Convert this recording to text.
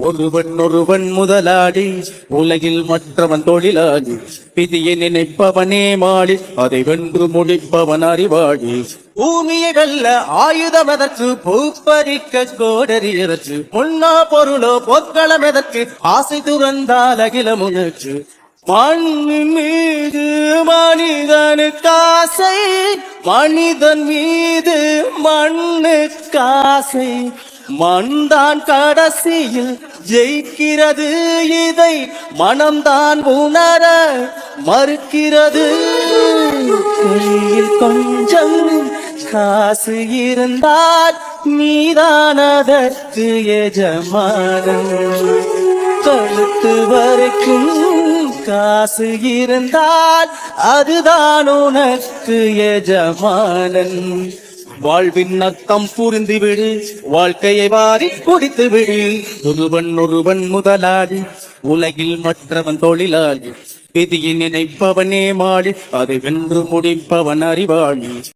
ஒருவன் ஒருவன் முதலாளி உலகில் மற்றவன் தொழிலாளி விதியை நினைப்பவனே மாடி அதை வென்று முடிப்பவன் அறிவாடி பூமியகல்ல ஆயுதம் எதற்கு பூப்பறிக்க கோடரியரச்சு பொன்னா பொருளோ பொற்களம் எதற்கு ஆசை துறந்தால் அகிலம் உணர்ச்சு மண்ணின் மீது மனிதனுக்காசை மனிதன் மீது மண்ணுக்காசை மண்தான் கடைசியில் ஜெயிக்கிறது இதை மனம்தான் உணர மறுக்கிறது. கையில் கொஞ்சம் காசு இருந்தால் மீதானதற்கு அதற்கு கழுத்து வரைக்கும் காசு இருந்தால் அதுதான் உனக்கு எஜமானன். வாழ்வின் நத்தம் புரிந்து விடு வாழ்க்கையை வாரி குடித்து விடு ஒருவன் ஒருவன் முதலாளி உலகில் மற்றவன் தொழிலாளி விதியை நினைப்பவனே மாடி அதை வென்று முடிப்பவன் அறிவாளி.